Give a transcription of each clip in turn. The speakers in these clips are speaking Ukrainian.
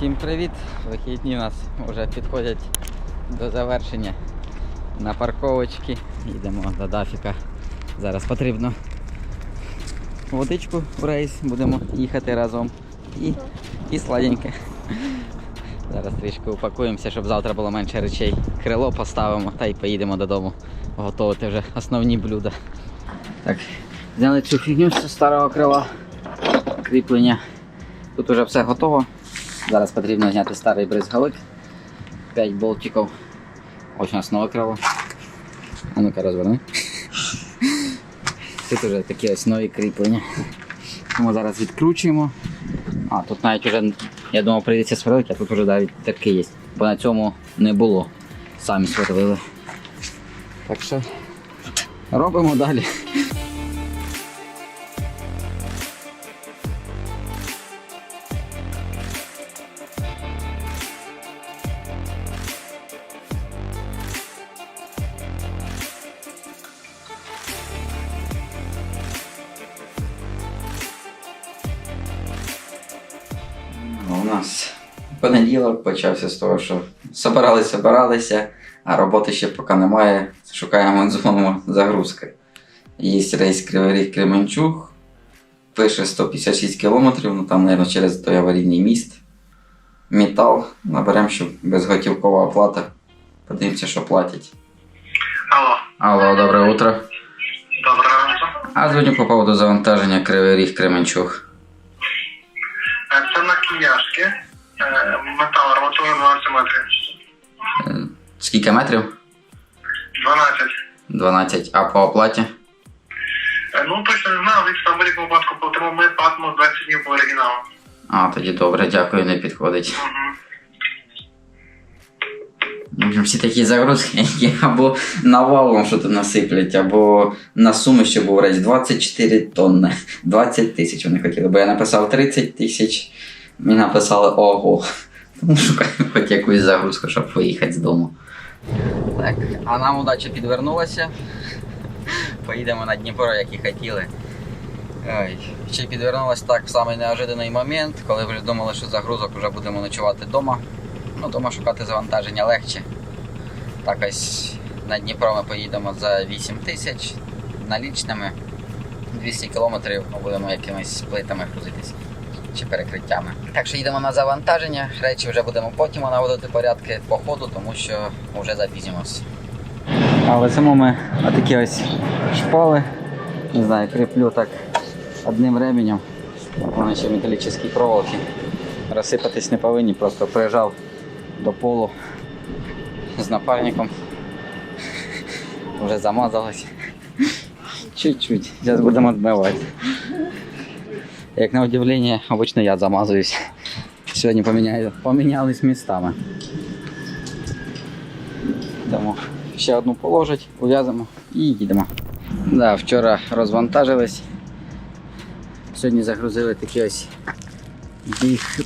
Всім привіт! Вихідні у нас вже підходять до завершення на парковочки. Йдемо до Дафіка. Зараз потрібно водичку в рейс, будемо їхати разом. І, і сладеньке. Зараз трішки упакуємося, щоб завтра було менше речей. Крило поставимо та й поїдемо додому готувати вже основні блюда. Так, зняли цю фігню з старого крила. Кріплення. Тут уже все готово. Зараз потрібно зняти старий бризгалик. 5 болтиків. Ось у нас нове крило. А ну-ка розверни. Тут вже такі ось нові кріплення. Тому зараз відкручуємо. А, тут навіть вже, я думав, прийдеться сверлити, а тут вже навіть таке є. Бо на цьому не було. Самі сверлили. Так що робимо далі. Нас понеділок почався з того, що собиралися, собиралися, а роботи ще поки немає. Шукаємо зону загрузки. Є рейс Кривий Ріг Кременчуг, пише 156 кілометрів, ну там, мабуть, через той аварійний міст. Метал наберемо, щоб безготівкова оплата. Подивимося, що платять. Алло, Алло, добре утро. доброго ранку. А дзвоню по поводу завантаження Кривий Ріг Кременчуг. Скільки метрів? 12. 12. А по оплаті? Е, Ну, точно не знаю, в там будь-якому випадку платимо ми платимо 20 днів по оригіналу. А, тоді добре, дякую, не підходить. Угу. Всі такі загрузки, які або навалом що то насиплять, або на суму, що був рейс 24 тонни. 20 тисяч вони хотіли, бо я написав 30 тисяч, мені написали ого. Тому шукаємо хоч якусь загрузку, щоб поїхати з дому. Так, а нам удача підвернулася. Поїдемо на Дніпро, як і хотіли. Ой, ще підвернулася так в самий неожиданий момент, коли вже думали, що загрузок вже будемо ночувати вдома. Ну, дома шукати завантаження легче. Так ось на Дніпро ми поїдемо за 8 тисяч налічними. 200 кілометрів ми будемо якимись плитами грузитись чи перекриттями. Так що їдемо на завантаження, речі вже будемо потім наводити порядки по ходу, тому що вже запізнимося. Але само ми отакі ось шпали, не знаю, кріплю так одним ременем. Вони ще металічні проволоки. Розсипатись не повинні, просто прижав до полу з напарником. Вже замазалось. Чуть-чуть. Зараз будемо відмивати. Як на удивлення, обично я замазуюсь. Сьогодні поміняю, помінялись містами. Тому ще одну положить, ув'язимо і їдемо. Да, вчора розвантажились. Сьогодні загрузили такі ось біг,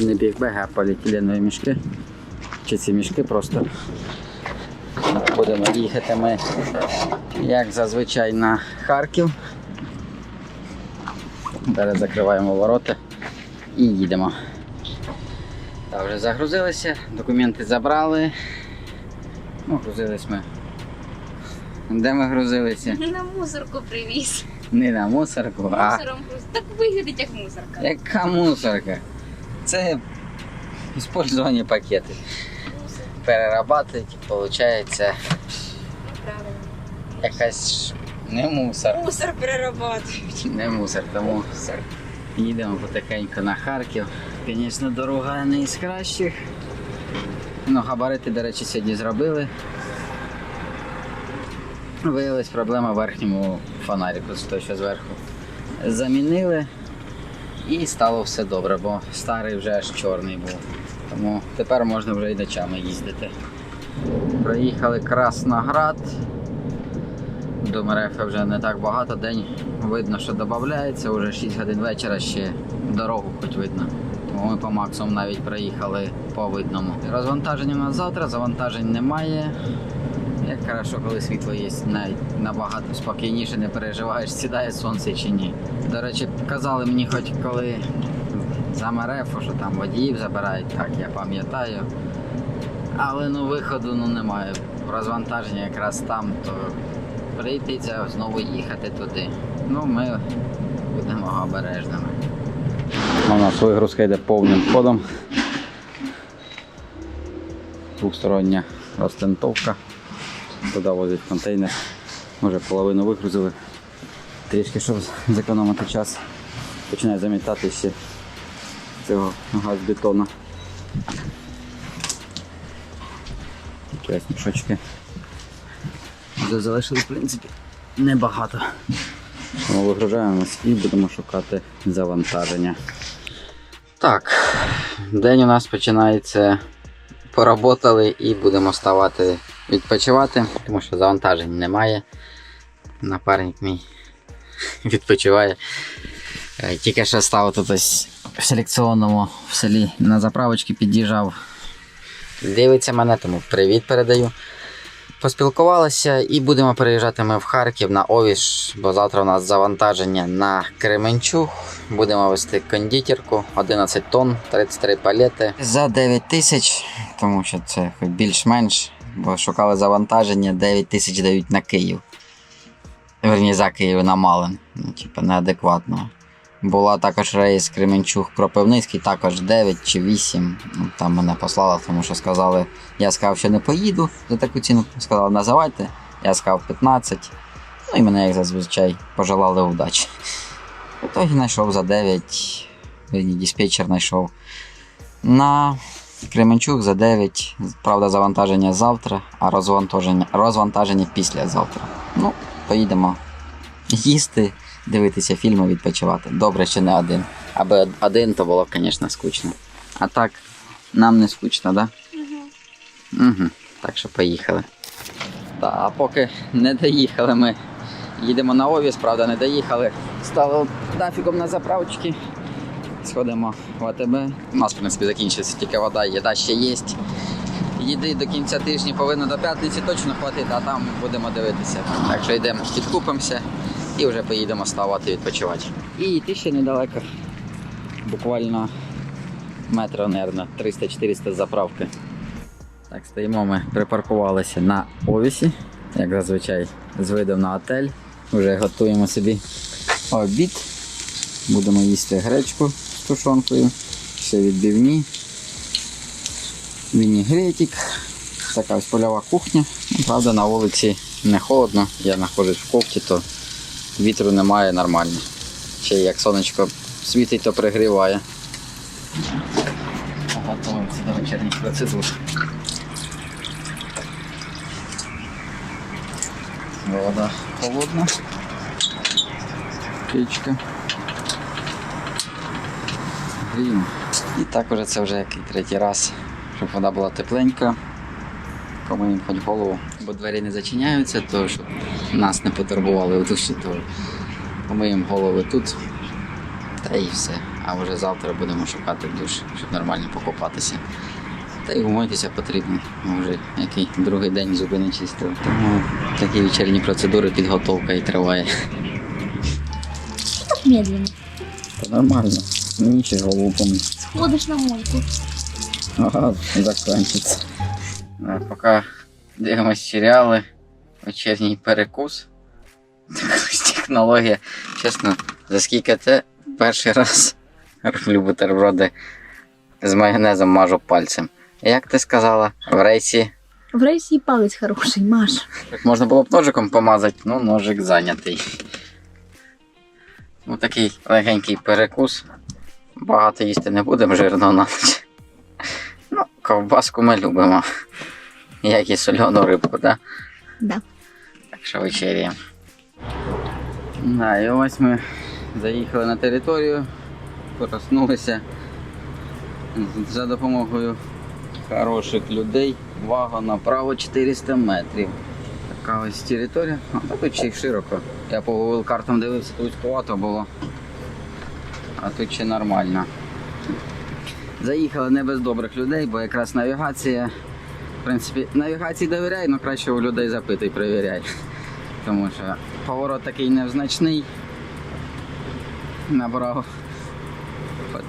не бігбеги, а поліетиленові мішки. Чи ці мішки просто. Будемо їхати ми, як зазвичай, на Харків. Зараз закриваємо ворота і їдемо. Так, вже загрузилися, документи забрали. Ну, грузились ми. Де ми грузилися? Не На мусорку привіз. Не на мусорку, а Мусором так виглядить, як мусорка. яка мусорка? Це использовані пакети. Мусор. Перерабатують, і виходить Ну, правильно. якась не мусор. Мусор перерабатують. Не мусор, тому їдемо потихеньку на Харків. Звісно, дорога не із кращих. Ну, габарити, до речі, сьогодні зробили. Виявилась проблема в верхньому фонаріку, з того, що зверху. Замінили і стало все добре, бо старий вже аж чорний був. Тому тепер можна вже і ночами їздити. Проїхали Красноград. До Мерефи вже не так багато, день видно, що додається, вже 6 годин вечора ще дорогу хоч видно. Тому ми по максимуму навіть проїхали по видному. Розвантаження у нас завтра, завантажень немає. Як хорошо, коли світло є, навіть набагато спокійніше не переживаєш, сідає сонце чи ні. До речі, казали мені, хоч коли за МРФ, що там водіїв забирають, так я пам'ятаю. Але ну виходу ну, немає. Розвантаження якраз там, то прийдеться знову їхати туди. Ну, ми будемо обережними. У нас вигрузка йде повним ходом. Двохстороння розтентовка. Туди возять контейнер. Може половину вигрузили. Трішки, щоб зекономити час, починає замітати ще цього газбетону. Такі ось мішочки. Вже залишили, в принципі, небагато. Вигружаємось і будемо шукати завантаження. Так, день у нас починається. Поработали і будемо ставати відпочивати, тому що завантажень немає. Напарник мій відпочиває. Е, Тільки що став тут ось в селекціонному в селі на заправочці під'їжджав. Дивиться мене, тому привіт передаю. Поспілкувалися і будемо переїжджати ми в Харків на Овіш, бо завтра у нас завантаження на Кременчуг. Будемо вести кондитерку 11 тонн, 33 палети. За 9 тисяч, тому що це більш-менш, бо шукали завантаження, 9 тисяч дають на Київ. Верні, за Київ на Малин. Ну, типу, неадекватно. Була також рейс Кременчуг Кропивницький, також 9 чи 8. Ну, там мене послали, тому що сказали, я сказав, що не поїду за таку ціну. Сказали, називайте. Я сказав 15. Ну і мене, як зазвичай, пожелали удачі. В итогі знайшов за 9. Верні, диспетчер знайшов. На Кременчуг за 9. Правда, завантаження завтра, а розвантаження, розвантаження післязавтра. Ну, поїдемо їсти, дивитися фільми, відпочивати. Добре, що не один. Аби один, то було б, звісно, скучно. А так, нам не скучно, так? Да? Угу. Так що поїхали. Та, а поки не доїхали ми. Їдемо на Овіс, правда, не доїхали. Стали нафігом на заправочки. Сходимо в АТБ. У нас, в принципі, закінчиться тільки вода, їда ще є. Їди до кінця тижня повинно до п'ятниці точно хватити, а там будемо дивитися. Так що йдемо, підкупимося і вже поїдемо ставати відпочивати. І йти ще недалеко. Буквально метра, мабуть, 300-400 заправки. Так, стоїмо ми припаркувалися на Овісі, як зазвичай, з видом на отель. Вже готуємо собі обід. Будемо їсти гречку з тушонкою, ще відбивні, вінігретик. Така ось польова кухня. Правда, на вулиці не холодно, я знаходжусь в кофті, то вітру немає нормально. Ще як сонечко світить, то пригріває. Готуємося до вечірніх процедур. Вода холодна. Печка. Гріємо. І так уже це вже який третій раз, щоб вода була тепленька. Помиємо хоч голову. Бо двері не зачиняються, то щоб нас не потурбували в душі, то помиємо голови тут. Та і все. А вже завтра будемо шукати душ, щоб нормально покупатися. Та й умитися потрібно. Ми вже який другий день зуби не чистили. Тому такі вечірні процедури, підготовка і триває. Так медленно. Та нормально. Мені ще голову помити. Сходиш на мойку. Ага, закінчиться. Поки дивимось серіали, вечірній перекус. Технологія. Чесно, за скільки це перший раз роблю бутерброди з майонезом мажу пальцем. Як ти сказала, в рейсі В рейсі і палець хороший, Маш. так можна було б ножиком помазати, ну ножик зайнятий. Ну такий легенький перекус. Багато їсти не будемо жирно на ніч. Ну, ковбаску ми любимо. Як і соляну рибку, да? Да. Що вечеряємо. Да, і ось ми заїхали на територію, проснулися за допомогою хороших людей. Вага направо 400 метрів. Така ось територія. А тут ще й широко. Я по Google картам дивився, тут вузьковато було. А тут ще нормально. Заїхали не без добрих людей, бо якраз навігація. В принципі, навігації довіряй, але краще у людей запитуй, перевіряй. Тому що поворот такий невзначний. Набрав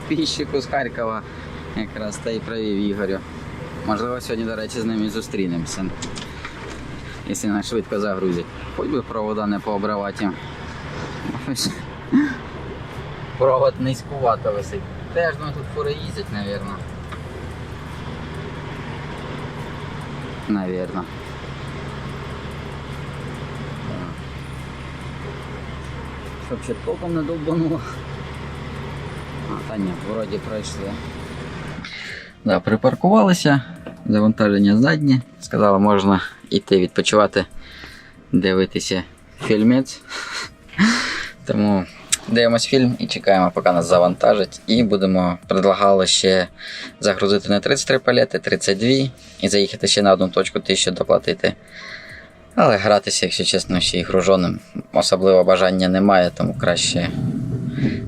підписчику з Харкова. Якраз та й провів Ігорю. Можливо, сьогодні, до речі, з ним і зустрінемося. Якщо нас швидко загрузять. Хоч би провода не пообривати. Провод низькувато висить. Теж ну, тут фури їздять, напевно. Навірно. Щоб ще толком не довбануло. А, та ні, вроді пройшли. Да, припаркувалися, завантаження заднє. Сказали, можна йти відпочивати, дивитися фільмець. Тому дивимось фільм і чекаємо, поки нас завантажать. І будемо предлагали ще загрузити не 33 палети, 32 і заїхати ще на одну точку 1000 доплатити. Але гратися, якщо чесно, ще й гружоним особливо бажання немає, тому краще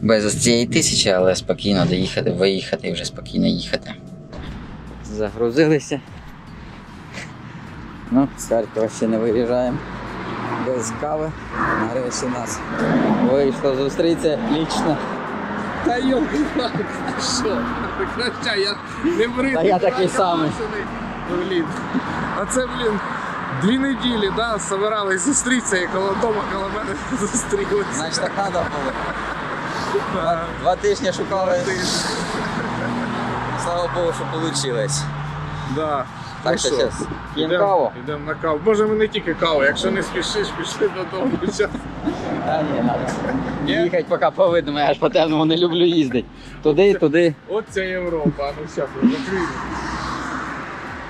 без цієї тисячі, але спокійно доїхати, виїхати і вже спокійно їхати. Загрузилися. Ну, з Харкова ще не виїжджаємо. Без кави. Нарешті нас вийшло зустрітися лічно. Та палки що? Прекращай, я не бри. Та я такий самий. Блін. А це, блін, дві неділі, да, собирались зустрітися і коло дома коло мене зустрілися. Значить так треба було. Два, два тижні шукали. Слава Богу, що вийшло. Да. Так Ну що що, зараз п'ємо Ідемо каву. ідемо на каву. Може ми не тільки каву, якщо не спішиш, пішли додому. Щас. Та ні, надо. Ні? Їхати поки повидно, я ж по темному не люблю їздити. Туди, туди. От ця Європа, а ну зараз закрию.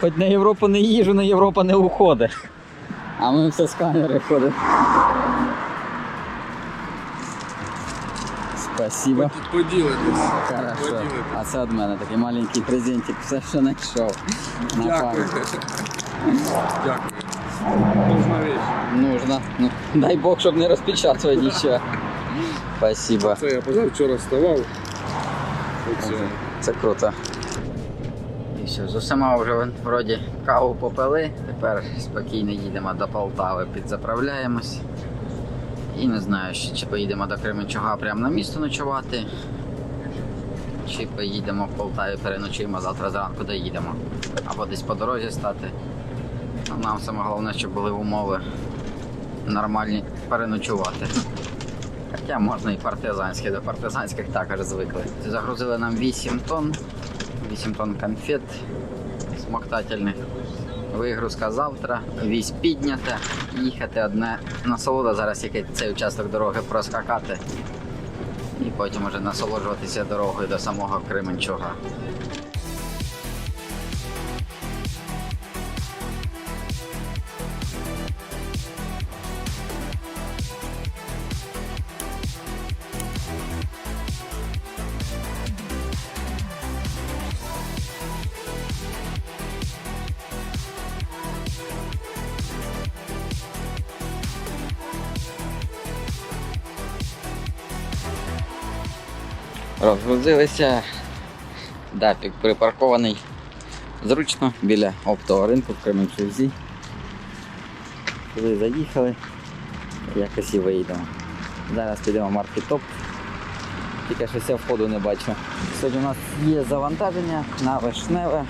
Хоч на Європу не їжу, на Європа не уходить. А ми все з камери ходимо. Спасибо. Ви тут поділитесь. Хорошо. Поділитесь. А це від мене такий маленький презентик, все, що знайшов. Дякую. Дякую. Нужна вещь. Нужно. Ну, дай Бог, щоб не розпечатувати нічого. Спасибо. Це я позавчора вставав. Це круто. Все, з усіма вже вроді каву попили. Тепер спокійно їдемо до Полтави, підзаправляємось. І не знаю, чи поїдемо до Кременчуга прямо на місто ночувати. Чи поїдемо в Полтаві, переночуємо, завтра зранку доїдемо. Або десь по дорозі стати. Ну, Нам саме головне, щоб були умови нормальні переночувати. Хоча можна і партизанські, до партизанських також звикли. Загрузили нам 8 тонн, 8 тонн конфет смоктательних. Вигрузка завтра, вісь піднята, їхати одне насолода зараз який цей участок дороги проскакати. І потім уже насолоджуватися дорогою до самого Кременчуга. Розгрузилися. Дапік припаркований зручно біля оптового ринку в Кременчузі. Туди заїхали, якось і виїдемо. Зараз підемо в маркетоп. Тільки що я входу не бачу. Сьогодні у нас є завантаження на вишневе.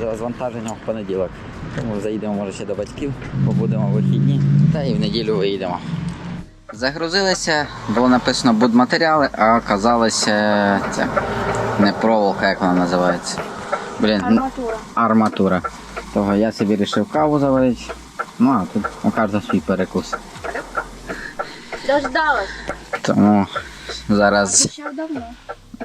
Завантаження в понеділок. Тому заїдемо може ще до батьків, побудемо вихідні та і в неділю виїдемо. Загрузилися, було написано будматеріали, а оказалося це не проволока, як вона називається. Блін, Арматура. арматура. Того я собі вирішив каву заварити. Ну а тут у кожного свій перекус. Дождалась. Тому зараз. Обіцяв давно.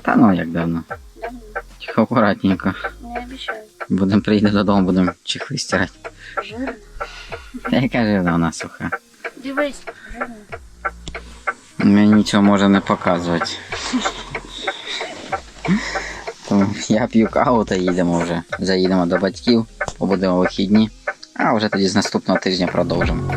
Та ну як давно. Давно. Тихо акуратненько. Не обіцяю. Будемо приїде додому, будемо чехли стирати. Жирно. Та яка ж вона суха. Дивись. Мені нічого може не показувати. Я п'ю каву та їдемо вже. Заїдемо до батьків, побудемо вихідні, а вже тоді з наступного тижня продовжимо.